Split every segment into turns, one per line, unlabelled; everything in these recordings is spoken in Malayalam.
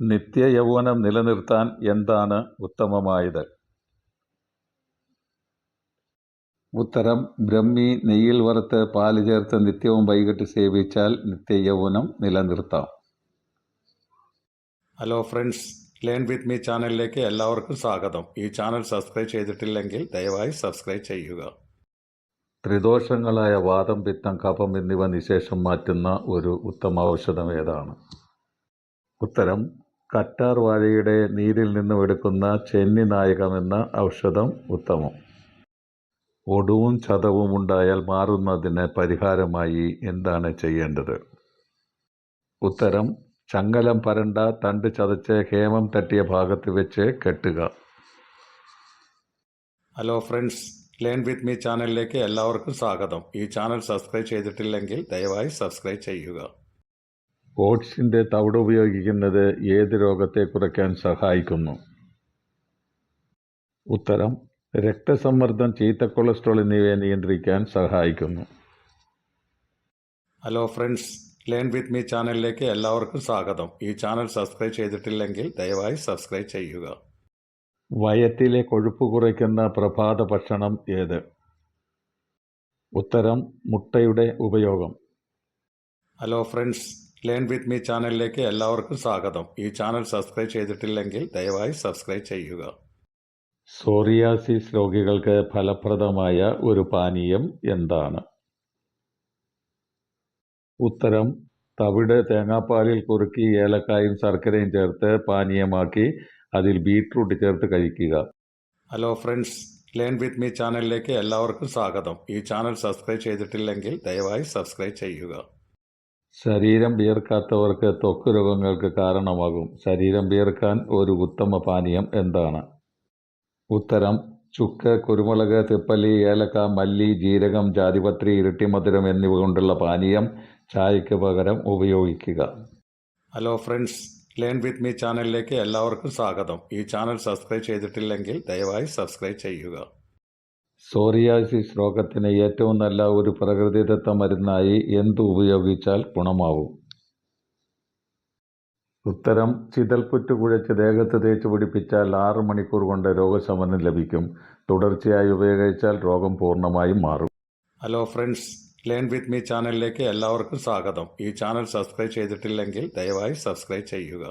നിത്യയൗവനം നിലനിർത്താൻ എന്താണ് ഉത്തമമായത്? ഉത്തരം ബ്രഹ്മി നെയ്യിൽ വറുത്ത് പാൽ ചേർത്ത് നിത്യവും വൈകിട്ട് സേവിച്ചാൽ നിത്യയൗവനം നിലനിർത്താം.
Hello friends learn with me ചാനലിലേക്ക് എല്ലാവർക്കും സ്വാഗതം. ഈ ചാനൽ സബ്സ്ക്രൈബ് ചെയ്തിട്ടില്ലെങ്കിൽ ദയവായി സബ്സ്ക്രൈബ് ചെയ്യുക.
ത്രിദോഷങ്ങളായ വാദം പിത്തം കഫം എന്നിവ നിശേഷം മാറ്റുന്ന ഒരു ഉത്തമ ഔഷധം ഏതാണ്? ഉത്തരം കറ്റാർ വാഴയുടെ നീരിൽ നിന്നും എടുക്കുന്ന ചെന്നി നായകം എന്ന ഔഷധം ഉത്തമം. ഒടുവും ചതവും ഉണ്ടായാൽ മാറുന്നതിന് പരിഹാരമായി എന്താണ് ചെയ്യേണ്ടത്? ഉത്തരം ചങ്ങലം പരണ്ട തണ്ട് ചതച്ച് ഹേമം തട്ടിയ ഭാഗത്ത് വെച്ച് കെട്ടുക.
Hello friends learn with me ചാനലിലേക്ക് എല്ലാവർക്കും സ്വാഗതം. ഈ ചാനൽ സബ്സ്ക്രൈബ് ചെയ്തിട്ടില്ലെങ്കിൽ ദയവായി സബ്സ്ക്രൈബ് ചെയ്യുക.
ഓട്സിന്റെ തവിട് ഉപയോഗിക്കുന്നത് ഏത് രോഗത്തെ കുറയ്ക്കാൻ സഹായിക്കുന്നു? ഉത്തരം രക്തസമ്മർദ്ദം ചീത്ത കൊളസ്ട്രോൾ എന്നിവയെ നിയന്ത്രിക്കാൻ സഹായിക്കുന്നു.
Hello friends learn with me ചാനലിലേക്ക് എല്ലാവർക്കും സ്വാഗതം. ഈ ചാനൽ സബ്സ്ക്രൈബ് ചെയ്തിട്ടില്ലെങ്കിൽ ദയവായി സബ്സ്ക്രൈബ് ചെയ്യുക.
വയറ്റിലെ കൊഴുപ്പ് കുറയ്ക്കുന്ന പ്രഭാത ഭക്ഷണം ഏത്? ഉത്തരം മുട്ടയുടെ ഉപയോഗം.
Hello friends learn with me ചാനലിലേക്ക് എല്ലാവർക്കും സ്വാഗതം. ഈ ചാനൽ സബ്സ്ക്രൈബ് ചെയ്തിട്ടില്ലെങ്കിൽ ദയവായി സബ്സ്ക്രൈബ് ചെയ്യുക.
സോറിയാസിസ് രോഗികൾക്ക് ഫലപ്രദമായ ഒരു പാനീയം എന്താണ്? ഉത്തരം തവിട് തേങ്ങാപ്പാലിൽ കുറുക്കി ഏലക്കായും ശർക്കരയും ചേർത്ത് പാനീയമാക്കി അതിൽ ബീട്രൂട്ട് ചേർത്ത് കഴിക്കുക.
Hello friends learn with me ചാനലിലേക്ക് എല്ലാവർക്കും സ്വാഗതം. ഈ ചാനൽ സബ്സ്ക്രൈബ് ചെയ്തിട്ടില്ലെങ്കിൽ ദയവായി സബ്സ്ക്രൈബ് ചെയ്യുക.
ശരീരം വിയർക്കാത്തവർക്ക് ത്വക്ക് രോഗങ്ങൾക്ക് കാരണമാകും. ശരീരം വിയർക്കാൻ ഒരു ഉത്തമ പാനീയം എന്താണ്? ഉത്തരം ചുക്ക് കുരുമുളക് തിപ്പലി ഏലക്ക മല്ലി ജീരകം ജാതിപത്രി ഇരട്ടിമധുരം എന്നിവ കൊണ്ടുള്ള പാനീയം ചായയ്ക്ക് പകരം ഉപയോഗിക്കുക.
Hello friends learn with me ചാനലിലേക്ക് എല്ലാവർക്കും സ്വാഗതം. ഈ ചാനൽ സബ്സ്ക്രൈബ് ചെയ്തിട്ടില്ലെങ്കിൽ ദയവായി സബ്സ്ക്രൈബ് ചെയ്യുക.
സോറിയാസിസ് രോഗത്തിന് ഏറ്റവും നല്ല ഒരു പ്രകൃതിദത്ത മരുന്നായി എന്ത് ഉപയോഗിച്ചാൽ ഗുണമാവും? ഉത്തരം ചിതൽപ്പുറ്റ് കുഴച്ച് ദേഹത്ത് തേച്ച് പിടിപ്പിച്ചാൽ ആറ് മണിക്കൂർ കൊണ്ട് രോഗശമനം ലഭിക്കും. തുടർച്ചയായി ഉപയോഗിച്ചാൽ രോഗം പൂർണമായും മാറും.
Hello friends learn with me ചാനലിലേക്ക് എല്ലാവർക്കും സ്വാഗതം. ഈ ചാനൽ സബ്സ്ക്രൈബ് ചെയ്തിട്ടില്ലെങ്കിൽ ദയവായി സബ്സ്ക്രൈബ് ചെയ്യുക.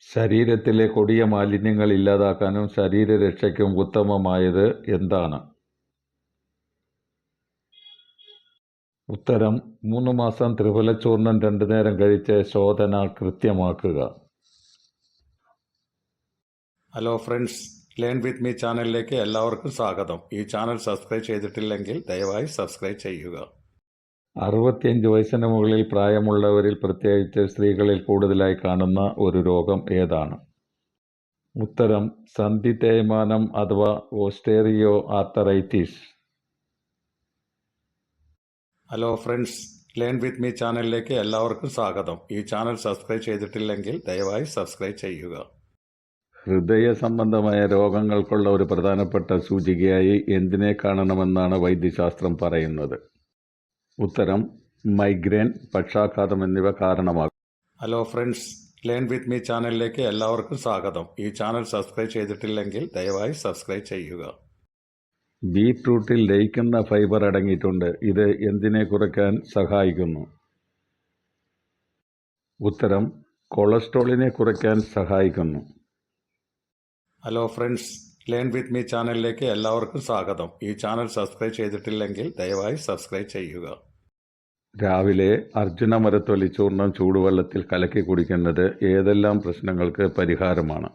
ശരീരത്തിലെ കൊടിയ മാലിന്യങ്ങൾ ഇല്ലാതാക്കാനും ശരീരരക്ഷയ്ക്കും ഉത്തമമായത് എന്താണ്? ഉത്തരം മൂന്ന് മാസം ത്രിഫലച്ചൂർണം രണ്ടു നേരം കഴിച്ച് ശോധന കൃത്യമാക്കുക.
Hello friends learn with me ചാനലിലേക്ക് എല്ലാവർക്കും സ്വാഗതം. ഈ ചാനൽ സബ്സ്ക്രൈബ് ചെയ്തിട്ടില്ലെങ്കിൽ ദയവായി സബ്സ്ക്രൈബ് ചെയ്യുക.
അറുപത്തിയഞ്ച് വയസ്സിന് മുകളിൽ പ്രായമുള്ളവരിൽ പ്രത്യേകിച്ച് സ്ത്രീകളിൽ കൂടുതലായി കാണുന്ന ഒരു രോഗം ഏതാണ്? ഉത്തരം സന്ധി തേയ്മാനം അഥവാ osteoarthritis.
Hello friends learn with me ചാനലിലേക്ക് എല്ലാവർക്കും സ്വാഗതം. ഈ ചാനൽ സബ്സ്ക്രൈബ് ചെയ്തിട്ടില്ലെങ്കിൽ ദയവായി സബ്സ്ക്രൈബ് ചെയ്യുക.
ഹൃദയ സംബന്ധമായ രോഗങ്ങൾക്കുള്ള ഒരു പ്രധാനപ്പെട്ട സൂചികയായി എന്തിനെ കാണണമെന്നാണ് വൈദ്യശാസ്ത്രം പറയുന്നത്? ഉത്തരം മൈഗ്രെയിൻ പക്ഷാഘാതം എന്നിവ കാരണമാകും.
Hello friends learn with me ചാനലിലേക്ക് എല്ലാവർക്കും സ്വാഗതം. ഈ ചാനൽ സബ്സ്ക്രൈബ് ചെയ്തിട്ടില്ലെങ്കിൽ ദയവായി സബ്സ്ക്രൈബ് ചെയ്യുക.
ബീട്രൂട്ടിൽ ലയിക്കുന്ന ഫൈബർ അടങ്ങിയിട്ടുണ്ട്. ഇത് എന്തിനെ കുറയ്ക്കാൻ സഹായിക്കുന്നു? ഉത്തരം കൊളസ്ട്രോളിനെ കുറയ്ക്കാൻ സഹായിക്കുന്നു.
Hello friends learn with me ചാനലിലേക്ക് എല്ലാവർക്കും സ്വാഗതം. ഈ ചാനൽ സബ്സ്ക്രൈബ് ചെയ്തിട്ടില്ലെങ്കിൽ ദയവായി സബ്സ്ക്രൈബ് ചെയ്യുക.
രാവിലെ അർജുന മരത്തൊലി ചൂടുവെള്ളത്തിൽ കലക്കി കുടിക്കുന്നത് ഏതെല്ലാം പ്രശ്നങ്ങൾക്ക് പരിഹാരമാണ്?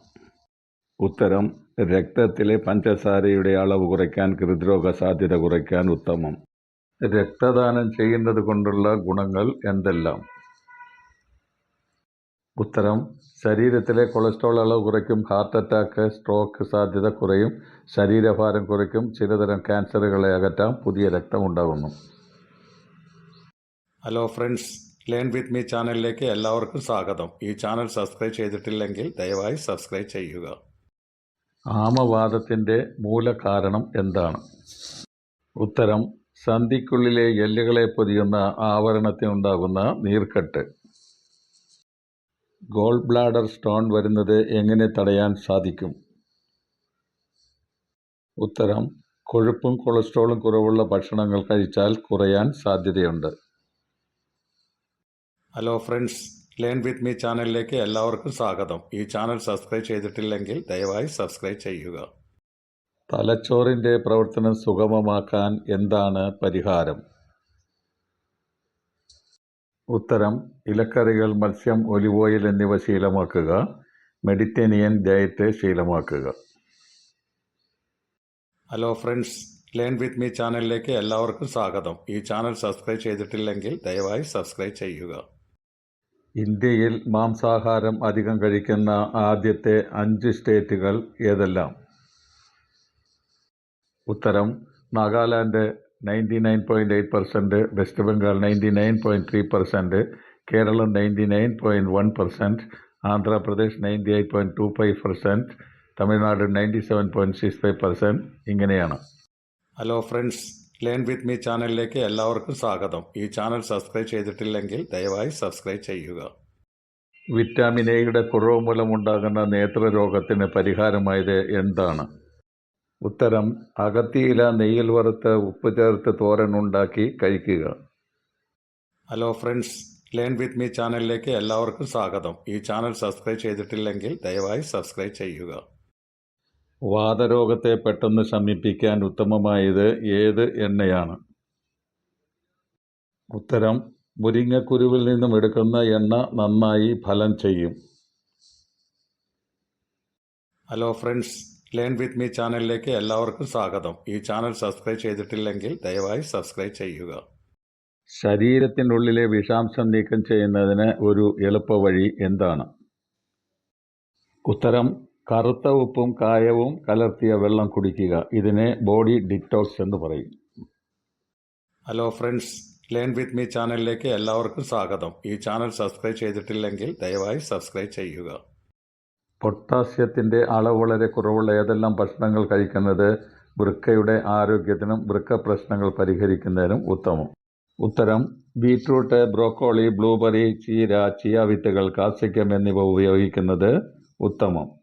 ഉത്തരം രക്തത്തിലെ പഞ്ചസാരയുടെ അളവ് കുറയ്ക്കാൻ ഹൃദ്രോഗ സാധ്യത കുറയ്ക്കാൻ ഉത്തമം. രക്തദാനം ചെയ്യുന്നത് കൊണ്ടുള്ള ഗുണങ്ങൾ എന്തെല്ലാം? ഉത്തരം ശരീരത്തിലെ കൊളസ്ട്രോൾ അളവ് കുറയ്ക്കും ഹാർട്ട് അറ്റാക്ക് സ്ട്രോക്ക് സാധ്യത കുറയും ശരീരഭാരം കുറയ്ക്കും ചിലതരം ക്യാൻസറുകളെ അകറ്റാം പുതിയ രക്തമുണ്ടാകുന്നു
hello friends learn with me ചാനലിലേക്ക് എല്ലാവർക്കും സ്വാഗതം. ഈ ചാനൽ സബ്സ്ക്രൈബ് ചെയ്തിട്ടില്ലെങ്കിൽ ദയവായി സബ്സ്ക്രൈബ് ചെയ്യുക.
ആമവാദത്തിന്റെ മൂലകാരണം എന്താണ്? ഉത്തരം സന്ധിക്കുള്ളിലെ എല്ലുകളെ പൊതിയുന്ന ആവരണത്തിനുണ്ടാകുന്ന നീർക്കെട്ട്. ഗോൾ ബ്ലാഡർ സ്റ്റോൺ വരുന്നത് എങ്ങനെ തടയാൻ സാധിക്കും? ഉത്തരം കൊഴുപ്പും കൊളസ്ട്രോളും കുറവുള്ള ഭക്ഷണങ്ങൾ കഴിച്ചാൽ കുറയാൻ സാധ്യതയുണ്ട്.
Hello friends learn with me ചാനലിലേക്ക് എല്ലാവർക്കും സ്വാഗതം. ഈ ചാനൽ സബ്സ്ക്രൈബ് ചെയ്തിട്ടില്ലെങ്കിൽ ദയവായി സബ്സ്ക്രൈബ് ചെയ്യുക.
തലച്ചോറിന്റെ പ്രവർത്തനം സുഗമമാക്കാൻ എന്താണ് പരിഹാരം? ഉത്തരം ഇലക്കറികൾ മത്സ്യം ഒലിവ് ഓയിൽ എന്നിവ ശീലമാക്കുക. Mediterranean diet ശീലമാക്കുക.
Hello friends learn with me ചാനലിലേക്ക് എല്ലാവർക്കും സ്വാഗതം. ഈ ചാനൽ സബ്സ്ക്രൈബ് ചെയ്തിട്ടില്ലെങ്കിൽ ദയവായി സബ്സ്ക്രൈബ് ചെയ്യുക.
ഇന്ത്യയിൽ മാംസാഹാരം അധികം കഴിക്കുന്ന ആദ്യത്തെ അഞ്ച് സ്റ്റേറ്റുകൾ ഏതെല്ലാം? ഉത്തരം Nagaland ninety nine point eight percent west Bengal ninety nine point three percent Keralam ninety nine point one percent Andhra Pradesh ninety eight point two five percent Tamil Nadu ninety seven point six five percent ഇങ്ങനെയാണ്.
Hello friends learn with me ചാനലിലേക്ക് എല്ലാവർക്കും സ്വാഗതം. ഈ ചാനൽ സബ്സ്ക്രൈബ് ചെയ്തിട്ടില്ലെങ്കിൽ ദയവായി സബ്സ്ക്രൈബ് ചെയ്യുക.
വിറ്റാമിൻ എയുടെ കുറവ് മൂലമുണ്ടാകുന്ന നേത്രരോഗത്തിന് പരിഹാരമായത് എന്താണ്? ഉത്തരം അകത്തിയില നെയ്യിൽ വറുത്ത് ഉപ്പ് ചേർത്ത് തോരൻ ഉണ്ടാക്കി കഴിക്കുക.
Hello friends learn with me ചാനലിലേക്ക് എല്ലാവർക്കും സ്വാഗതം. ഈ ചാനൽ സബ്സ്ക്രൈബ് ചെയ്തിട്ടില്ലെങ്കിൽ ദയവായി സബ്സ്ക്രൈബ് ചെയ്യുക.
വാതരോഗത്തെ പെട്ടെന്ന് ശമിപ്പിക്കാൻ ഉത്തമമായത് ഏത് എണ്ണയാണ്? ഉത്തരം മുരിങ്ങക്കുരുവിൽ നിന്നും എടുക്കുന്ന എണ്ണ നന്നായി ഫലം ചെയ്യും.
Hello friends learn with me ചാനലിലേക്ക് എല്ലാവർക്കും സ്വാഗതം. ഈ ചാനൽ സബ്സ്ക്രൈബ് ചെയ്തിട്ടില്ലെങ്കിൽ ദയവായി സബ്സ്ക്രൈബ് ചെയ്യുക.
ശരീരത്തിനുള്ളിലെ വിഷാംശം നീക്കം ചെയ്യുന്നതിന് ഒരു എളുപ്പവഴി എന്താണ്? ഉത്തരം കറുത്ത ഉപ്പും കായവും കലർത്തിയ വെള്ളം കുടിക്കുക. ഇതിനെ ബോഡി ഡിറ്റോക്സ് എന്ന് പറയും.
Hello friends learn with me ചാനലിലേക്ക് എല്ലാവർക്കും സ്വാഗതം. ഈ ചാനൽ സബ്സ്ക്രൈബ് ചെയ്തിട്ടില്ലെങ്കിൽ ദയവായി സബ്സ്ക്രൈബ് ചെയ്യുക.
പൊട്ടാസ്യത്തിന്റെ അളവ് വളരെ കുറവുള്ള ഏതെല്ലാം ഭക്ഷണങ്ങൾ കഴിക്കുന്നത് വൃക്കയുടെ ആരോഗ്യത്തിനും വൃക്ക പ്രശ്നങ്ങൾ പരിഹരിക്കുന്നതിനും ഉത്തമം. ഉത്തരം ബീറ്റ്റൂട്ട് ബ്രോക്കോളി ബ്ലൂബെറി ചീര ചിയ വിത്തുകൾ കാസിക്കം എന്നിവ ഉപയോഗിക്കുന്നത് ഉത്തമം.